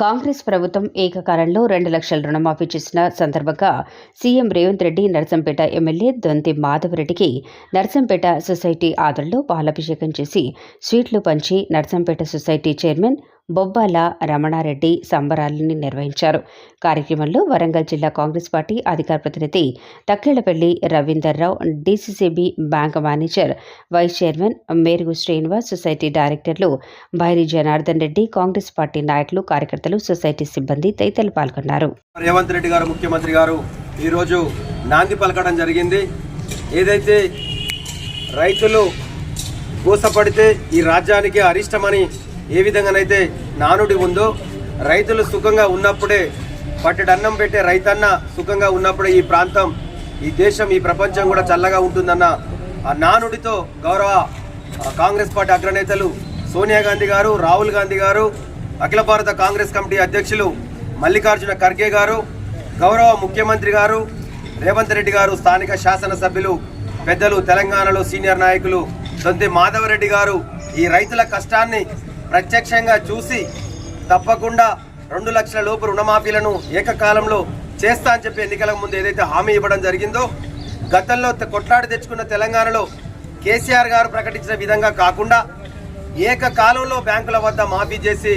కాంగ్రెస్ ప్రభుత్వం ఏకకాలంలో రెండు లక్షల రుణమాఫీ చేసిన సందర్భంగా సీఎం రేవంత్ రెడ్డి నర్సంపేట ఎమ్మెల్యే దొంతి మాధవరెడ్డికి నర్సంపేట సొసైటీ ఆదరణలో పాలాభిషేకం చేసి స్వీట్లు పంచి నర్సంపేట సొసైటీ చైర్మన్ బొబ్బాల రమణారెడ్డి సంబరాలని నిర్వహించారు. కార్యక్రమంలో వరంగల్ జిల్లా కాంగ్రెస్ పార్టీ అధికార ప్రతినిధి Thakkellapalli Ravinder Rao DCCB bank manager vice chairman Merugu Srinivas society డైరెక్టర్లు భైరి జనార్దన్ రెడ్డి కాంగ్రెస్ పార్టీ నాయకులు కార్యకర్తలు సొసైటీ సిబ్బంది తదితరులు పాల్గొన్నారు. రేవంత్ రెడ్డి గారు ముఖ్యమంత్రి గారు ఈరోజు నాంది పలకడం జరిగింది. ఏదైతే రైతులు మోసపడితే ఈ రాజ్యానికి అరిష్టమని ఏ విధంగానైతే నానుడి ఉందో రైతులు సుఖంగా ఉన్నప్పుడే పట్టడన్నం పెట్టే రైతన్న సుఖంగా ఉన్నప్పుడే ఈ ప్రాంతం ఈ దేశం ఈ ప్రపంచం కూడా చల్లగా ఉంటుందన్న ఆ నానుడితో గౌరవ కాంగ్రెస్ పార్టీ అగ్రనేతలు సోనియా గాంధీ గారు రాహుల్ గాంధీ గారు అఖిల భారత కాంగ్రెస్ కమిటీ అధ్యక్షులు మల్లికార్జున ఖర్గే గారు గౌరవ ముఖ్యమంత్రి గారు రేవంత్ రెడ్డి గారు స్థానిక శాసనసభ్యులు పెద్దలు తెలంగాణలో సీనియర్ నాయకులు దొంతి మాధవరెడ్డి గారు ఈ రైతుల కష్టాన్ని ప్రత్యక్షంగా చూసి తప్పకుండా రెండు లక్షల లోపు రుణమాఫీలను ఏకకాలంలో చేస్తా అని చెప్పి ఎన్నికల ముందు ఏదైతే హామీ ఇవ్వడం జరిగిందో గతంలో కొట్లాడి తెచ్చుకున్న తెలంగాణలో కేసీఆర్ గారు ప్రకటించిన విధంగా కాకుండా ఏకకాలంలో బ్యాంకుల వద్ద మాఫీ చేసి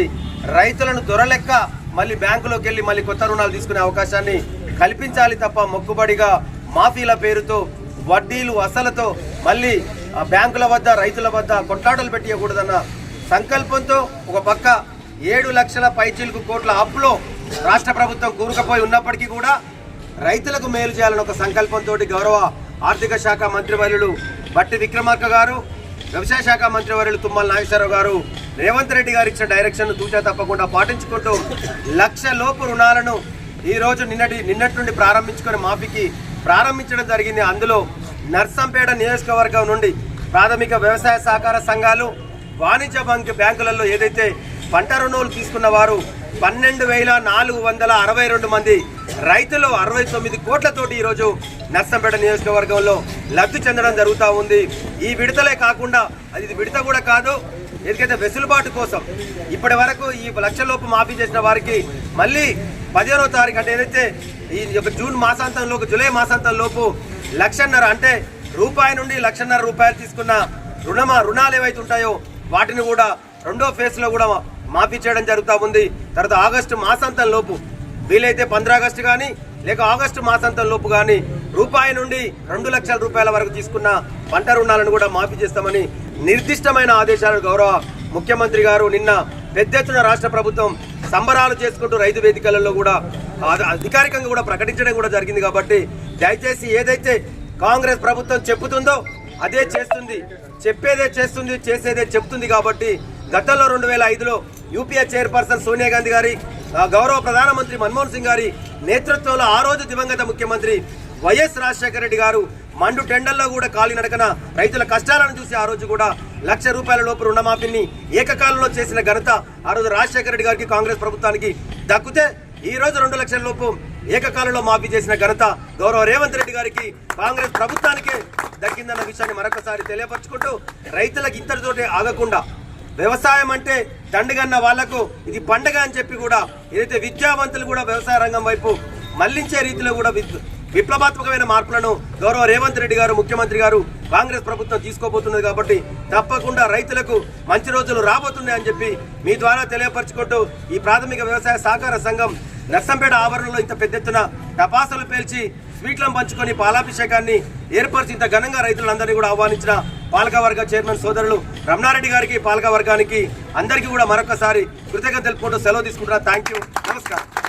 రైతులను దొరలెక్క మళ్ళీ బ్యాంకులోకి వెళ్ళి మళ్ళీ కొత్త రుణాలు తీసుకునే అవకాశాన్ని కల్పించాలి తప్ప మొక్కుబడిగా మాఫీల పేరుతో వడ్డీలు అసలతో మళ్ళీ ఆ బ్యాంకుల వద్ద రైతుల వద్ద కొట్లాటలు పెట్టియకూడదన్న సంకల్పంతో ఒక పక్క ఏడు లక్షల పైచీలకు కోట్ల అప్పులో రాష్ట్ర ప్రభుత్వం కూరుకుపోయి ఉన్నప్పటికీ కూడా రైతులకు మేలు చేయాలని ఒక సంకల్పంతో గౌరవ ఆర్థిక శాఖ మంత్రివర్యులు బట్టి విక్రమార్క గారు వ్యవసాయ శాఖ మంత్రివర్యులు తుమ్మల నాగేశ్వరరావు గారు రేవంత్ రెడ్డి గారు ఇచ్చిన డైరెక్షన్ తూచా తప్పకుండా పాటించుకుంటూ లక్ష లోపు రుణాలను ఈరోజు నిన్నటి నిన్నటి నుండి ప్రారంభించుకొని మాఫీకి ప్రారంభించడం జరిగింది. అందులో నర్సంపేట నియోజకవర్గం నుండి ప్రాథమిక వ్యవసాయ సహకార సంఘాలు వాణిజ్య బ్యాంక్ బ్యాంకులలో ఏదైతే పంట రుణాలు తీసుకున్న వారు పన్నెండు వేల నాలుగు వందల అరవై రెండు మంది రైతులు అరవై తొమ్మిది కోట్లతోటి ఈరోజు నర్సంపేట నియోజకవర్గంలో లబ్ధి చెందడం జరుగుతూ ఉంది. ఈ విడతలే కాకుండా అది ఇది విడత కూడా కాదు ఎందుకైతే వెసులుబాటు కోసం ఇప్పటి వరకు ఈ లక్షలోపు మాఫీ చేసిన వారికి మళ్ళీ పదిహేనో తారీఖు అంటే ఏదైతే ఈ యొక్క జూన్ మాసాంతంలోపు జూలై మాసాంతం లోపు లక్షన్నర అంటే రూపాయి నుండి లక్షన్నర రూపాయలు తీసుకున్న రుణమా రుణాలు ఏవైతే ఉంటాయో వాటిని కూడా రెండో ఫేజ్లో కూడా మాఫీ చేయడం జరుగుతూ ఉంది. తర్వాత ఆగస్టు మాసాంతం లోపు వీలైతే పంద్ర ఆగస్టు కానీ లేక ఆగస్టు మాసాంతం లోపు కానీ రూపాయి నుండి రెండు లక్షల రూపాయల వరకు తీసుకున్న పంట రుణాలను కూడా మాఫీ చేస్తామని నిర్దిష్టమైన ఆదేశాలను గౌరవ ముఖ్యమంత్రి గారు నిన్న పెద్ద ఎత్తున రాష్ట్ర ప్రభుత్వం సంబరాలు చేసుకుంటూ రైతు వేదికలలో కూడా అధికారికంగా కూడా ప్రకటించడం కూడా జరిగింది కాబట్టి దయచేసి ఏదైతే కాంగ్రెస్ ప్రభుత్వం చెప్పుతుందో అదే చేస్తుంది చెప్పేదే చేస్తుంది చేసేదే చెప్తుంది కాబట్టి గతంలో రెండు వేల ఐదులో యూపీఏ చైర్పర్సన్ సోనియా గాంధీ గారి గౌరవ ప్రధానమంత్రి మన్మోహన్ సింగ్ గారి నేతృత్వంలో ఆ రోజు దివంగత ముఖ్యమంత్రి వైఎస్ రాజశేఖర రెడ్డి గారు మండు టెండర్లో కూడా కాలినడకన రైతుల కష్టాలను చూసి ఆ రోజు కూడా లక్ష రూపాయల లోపు రుణమాఫీని ఏకకాలంలో చేసిన ఘనత ఆ రోజు రాజశేఖర రెడ్డి గారికి కాంగ్రెస్ ప్రభుత్వానికి దక్కితే ఈ రోజు రెండు లక్షల లోపు ఏకకాలంలో మాఫీ చేసిన ఘనత గౌరవ రేవంత్ రెడ్డి గారికి కాంగ్రెస్ ప్రభుత్వానికే దక్కిందన్న విషయాన్ని మరొకసారి తెలియపరచుకుంటూ రైతులకు ఇంతటితోటి ఆగకుండా వ్యవసాయం అంటే దండగన్న వాళ్ళకు ఇది పండగ అని చెప్పి కూడా ఏదైతే విద్యావంతులు కూడా వ్యవసాయ రంగం వైపు మళ్ళించే రీతిలో కూడా విప్లవాత్మకమైన మార్పులను గౌరవ రేవంత్ రెడ్డి గారు ముఖ్యమంత్రి గారు కాంగ్రెస్ ప్రభుత్వం తీసుకోబోతున్నది కాబట్టి తప్పకుండా రైతులకు మంచి రోజులు రాబోతున్నాయి అని చెప్పి మీ ద్వారా తెలియపరచుకుంటూ ఈ ప్రాథమిక వ్యవసాయ సహకార సంఘం నర్సంపేట ఆవరణలో ఇంత పెద్ద ఎత్తున టపాసులు పేల్చి స్వీట్లను పంచుకొని పాలాభిషేకాన్ని ఏర్పరిచి ఇంత ఘనంగా రైతులందరినీ కూడా ఆహ్వానించిన పాలకవర్గ చైర్మన్ సోదరులు రమణారెడ్డి గారికి పాలకవర్గానికి అందరికీ కూడా మరొకసారి కృతజ్ఞతలు తెలుపుకుంటూ సెలవు తీసుకుంటున్నా. Thank you. నమస్కారం.